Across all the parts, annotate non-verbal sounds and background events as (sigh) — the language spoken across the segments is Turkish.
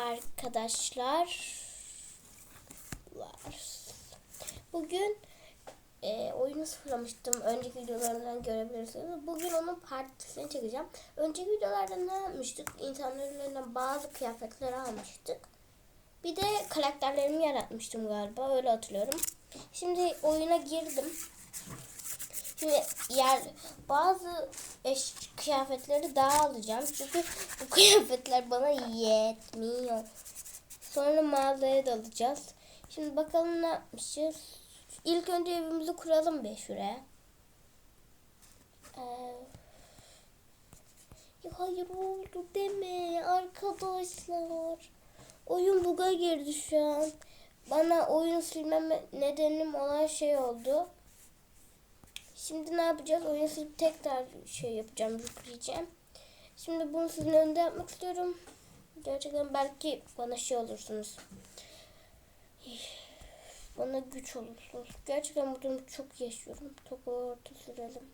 Arkadaşlar var. Bugün e, oyunu sıfırlamıştım. Önceki videolarımdan görebilirsiniz. Bugün onun partisini çekeceğim. Önceki videolarda ne yapmıştık? İnsanların elinden bazı kıyafetleri almıştık. Bir de karakterlerimi yaratmıştım galiba. Öyle hatırlıyorum. Şimdi oyuna girdim. Yer bazı eş kıyafetleri daha alacağım. Çünkü bu (laughs) kıyafetler bana yetmiyor. Sonra mağazaya da alacağız. Şimdi bakalım ne yapmışız. İlk önce evimizi kuralım be şuraya. Ee, hayır oldu deme arkadaşlar. Oyun buga girdi şu an. Bana oyun silmeme nedenim olan şey oldu. Şimdi ne yapacağız? Oyunu silip tekrar şey yapacağım, yükleyeceğim. Şimdi bunu sizin önünde yapmak istiyorum. Gerçekten belki bana şey olursunuz. Bana güç olursunuz. Gerçekten bu durumu çok yaşıyorum. Topu orta sürelim.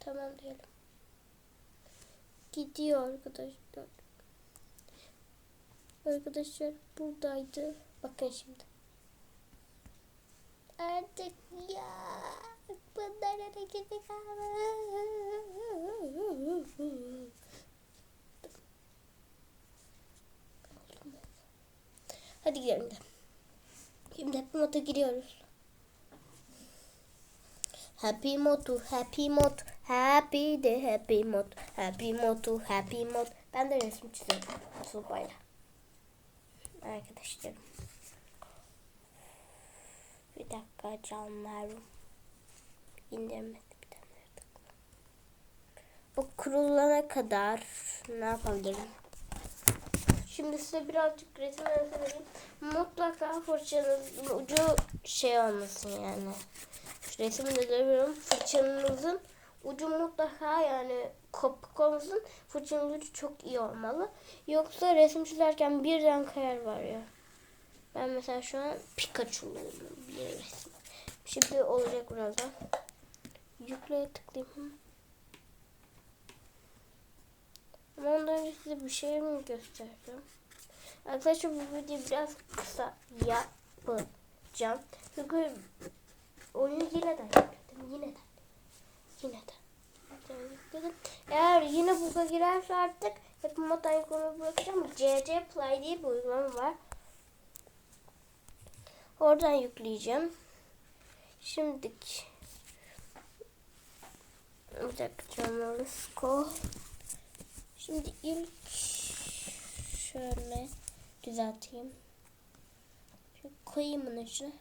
Tamam diyelim. Gidiyor arkadaşlar. Arkadaşlar buradaydı. Bakın şimdi. Artık ya. Bunlar hareketi Hadi gidelim de. Şimdi happy moda giriyoruz. Happy modu, happy mod, happy de happy mod, happy modu, happy mod. Ben de resim çiziyorum sopayla arkadaşlarım. Bir dakika canlarım. İndirmedi bir tane. Bu kurulana kadar ne yapabilirim? Şimdi size birazcık resim vereyim. Mutlaka fırçanızın ucu şey olmasın yani. Şu resimde görüyorum. Fırçanızın ucu mutlaka yani kopuk olmasın. Fırçanın ucu çok iyi olmalı. Yoksa resim çizerken birden kayar var ya. Ben mesela şu an Pikachu'luyum bir resim. Şimdi olacak birazdan. Yükleye tıklayayım. Ama ondan önce size bir şey mi göstereceğim? Arkadaşlar bu videoyu biraz kısa yapacağım. Çünkü oyunu yine de. Yine de. Yine de. Yükledim. Buga girerse artık hep moda uygulamayı bırakacağım. CC Play diye bir uygulama var. Oradan yükleyeceğim. Şimdiki bir dakika canım Şimdi ilk şöyle düzelteyim. Şöyle koyayım bunun içine.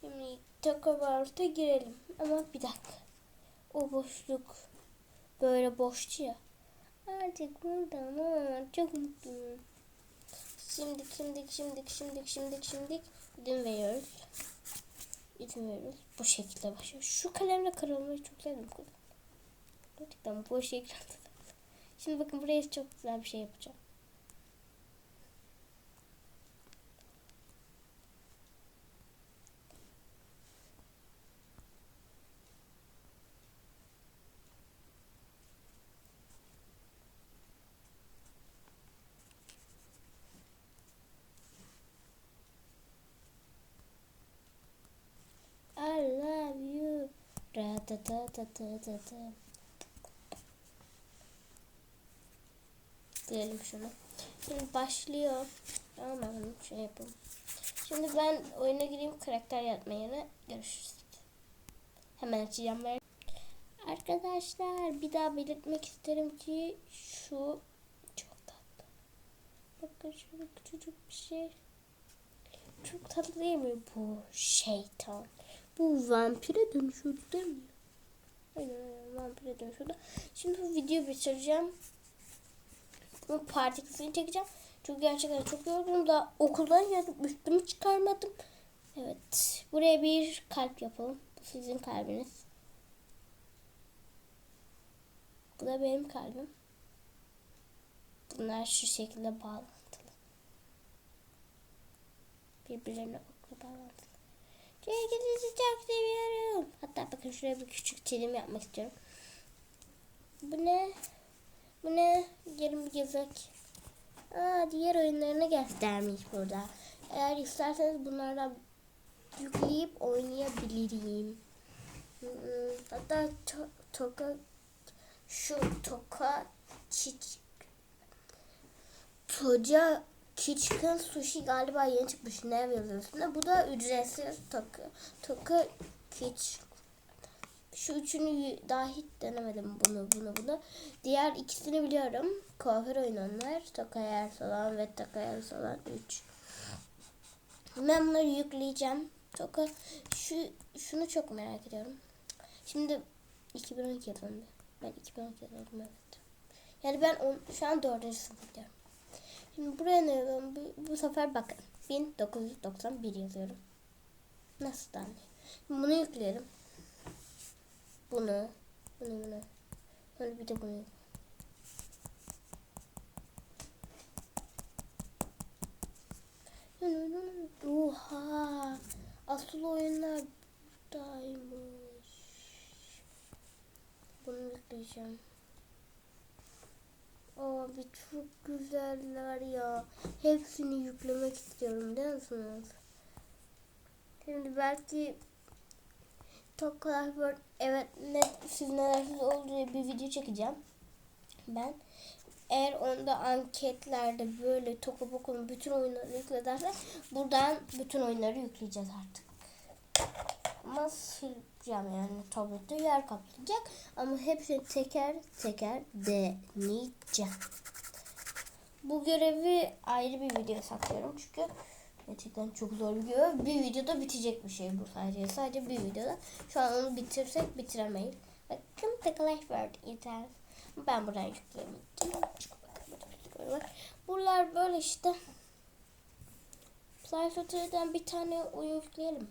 Şimdi Tokabart'a girelim. Ama bir dakika. O boşluk böyle boştu ya. Artık buradan aa, çok mutluyum. Şimdi, şimdi, şimdi, şimdi, şimdi, şimdi izin veriyoruz. İzin veriyoruz. Bu şekilde başlıyor. Şu kalemle karalamayı çok sevdim. Gerçekten bu şekilde. Şimdi bakın buraya çok güzel bir şey yapacağım. Da da da da da da. Diyelim şunu. Şimdi başlıyor. Tamam şey yapalım. Şimdi ben oyuna gireyim karakter yapma yerine görüşürüz. Hemen açacağım ben. Arkadaşlar bir daha belirtmek isterim ki şu çok tatlı. Bakın şöyle küçücük bir şey. Çok tatlı değil mi bu şeytan? Bu vampire dönüşüyordu değil mi? Aynen vampire dönüşüyordu. Şimdi bu videoyu bitireceğim. Bu parti çekeceğim. Çünkü gerçekten çok yorgunum. Daha okuldan geldim. Üstümü çıkarmadım. Evet. Buraya bir kalp yapalım. Bu sizin kalbiniz. Bu da benim kalbim. Bunlar şu şekilde bağlantılı. Birbirlerine bağlantılı. Sizi çok seviyorum. Hatta bakın şuraya bir küçük çizim yapmak istiyorum. Bu ne? Bu ne? Gelin bir. Aa, diğer oyunlarını göstermiş burada. Eğer isterseniz bunlardan yükleyip oynayabilirim. Hmm, Hatta to- toka şu toka çiç Toca Kitchen Sushi galiba yeni çıkmış. Ne yazıyor üstünde? Bu da ücretsiz toka toka kiç şu üçünü hiç denemedim bunu bunu bunu. Diğer ikisini biliyorum. Kuaför oynanlar. Tokayer salon ve Tokayer salon 3. Ben bunları yükleyeceğim. Toka şu şunu çok merak ediyorum. Şimdi 2012 yılında. Ben 2012 yılında evet. Yani ben on, şu an 4. sınıf gidiyorum. Şimdi buraya ne yazıyorum? Bu, bu sefer bakın. 1991 yazıyorum. Nasıl Şimdi bunu yükleyelim. Bunu. Bunu bunu. Sonra bir de bunu. Oha. Asıl oyunlar buradaymış. Bunu yükleyeceğim. Abi çok güzeller ya. Hepsini yüklemek istiyorum değil misiniz? Şimdi belki Top Clockwork evet ne, siz nelersiz olduğu bir video çekeceğim. Ben eğer onda anketlerde böyle Tokoboko'nun bütün oyunları yüklerse buradan bütün oyunları yükleyeceğiz artık. Ama sileceğim yani tablette yer kaplayacak ama hepsini teker teker deneyeceğim. Bu görevi ayrı bir video saklıyorum çünkü gerçekten çok zor bir görev. Bir videoda bitecek bir şey bu sadece. Sadece bir videoda. Şu an onu bitirsek bitiremeyiz. Bakın Life Word Internet. Ben buradan yükleyeyim. Buralar böyle işte. Store'dan bir tane oyun yükleyelim.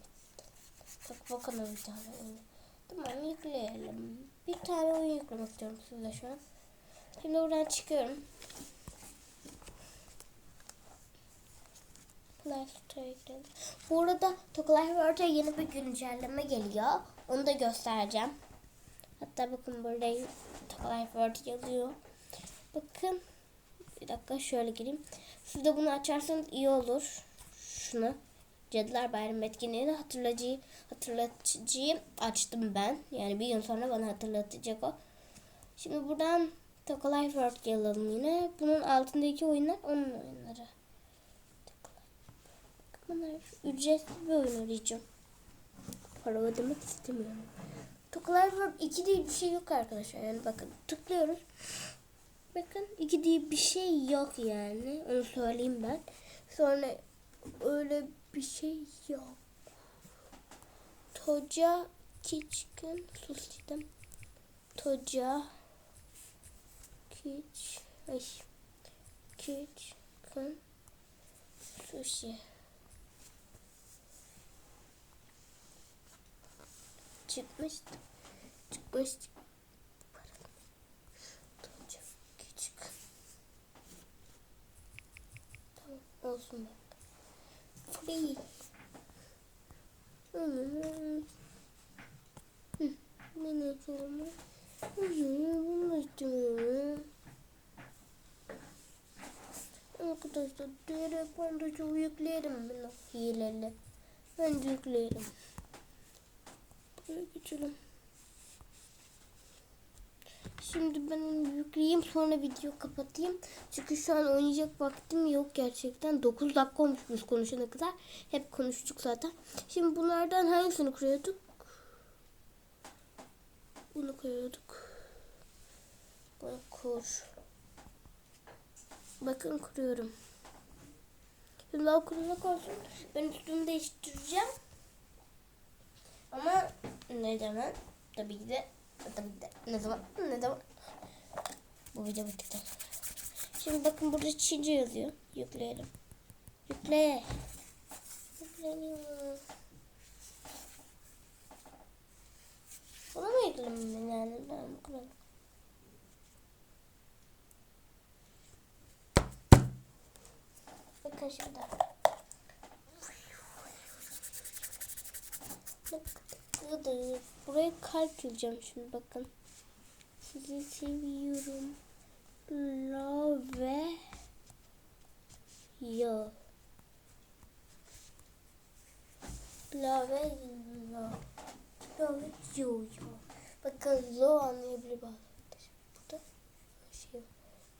Bak bakalım bir tane oyun. Tamam yükleyelim. Bir tane oyun yüklemek istiyorum size şu an. Şimdi buradan çıkıyorum. Play yükledim. Bu arada Tokalay World'e yeni bir güncelleme geliyor. Onu da göstereceğim. Hatta bakın burada Tokalay World yazıyor. Bakın. Bir dakika şöyle gireyim. Siz de bunu açarsanız iyi olur. Şunu. Cadılar Bayramı etkinliğini hatırlatıcıyı, hatırlatıcıyı açtım ben. Yani bir gün sonra bana hatırlatacak o. Şimdi buradan Tokalay World alalım yine. Bunun altındaki oyunlar onun oyunları. Bunlar ücretsiz bir oyun arayacağım. Para ödemek istemiyorum. Tokalay World 2 diye bir şey yok arkadaşlar. Yani bakın tıklıyoruz. Bakın 2 diye bir şey yok yani. Onu söyleyeyim ben. Sonra öyle bir şey yok. Toca Kitchen Sushi'den Toca Kiç Ay Kitchen Sushi Çıkmıştı. Çıkmıştı. Toca Küçük. Tamam olsun bak. Free. Ne sorma? Bunu istiyorum. Arkadaşlar telefonda çok yükleyelim bunu hileli. Ben yükleyelim. Buraya geçelim. Şimdi ben onu yükleyeyim sonra video kapatayım. Çünkü şu an oynayacak vaktim yok gerçekten. 9 dakika olmuş biz konuşana kadar. Hep konuştuk zaten. Şimdi bunlardan hangisini kuruyorduk? Bunu kuruyorduk. Bunu kur. Bakın kuruyorum. Şimdi o kuruluk olsun. Ben üstümü değiştireceğim. Ama ne zaman? Tabii ki de tabii ki de ne zaman? Ne zaman? Bu video bittikten. Şimdi bakın burada Çince yazıyor. Yükleyelim. Yükle. Yükleniyor. Buna mı yüklemem yani? Ben bu kadar. Bakın şimdi. Gıdı. Buraya kalp yazacağım şimdi bakın. Sizi seviyorum. Love you. Love you. Love you. Bakın lo anlayabilir. Burada şey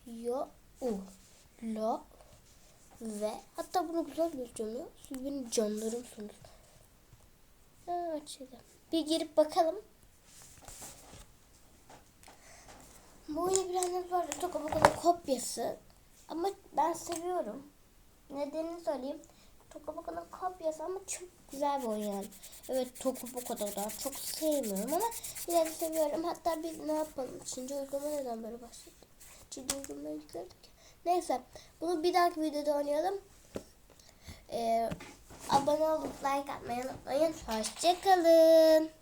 yo u lo ve hatta bunu güzel göstereceğim ya. Siz benim canlarımsınız. Evet şeyde. Bir girip bakalım. Bu bilenler var. Tokaboko'nun kopyası. Ama ben seviyorum. Nedenini söyleyeyim. Tokaboko'nun kopyası ama çok güzel bir oyun yani. Evet Tokaboko'da da çok sevmiyorum ama yine de seviyorum. Hatta biz ne yapalım? Çince uygulama neden böyle başladı? Çince uygulama yükledik. Neyse bunu bir dahaki videoda oynayalım. Ee, abone olup like atmayı unutmayın. Hoşçakalın.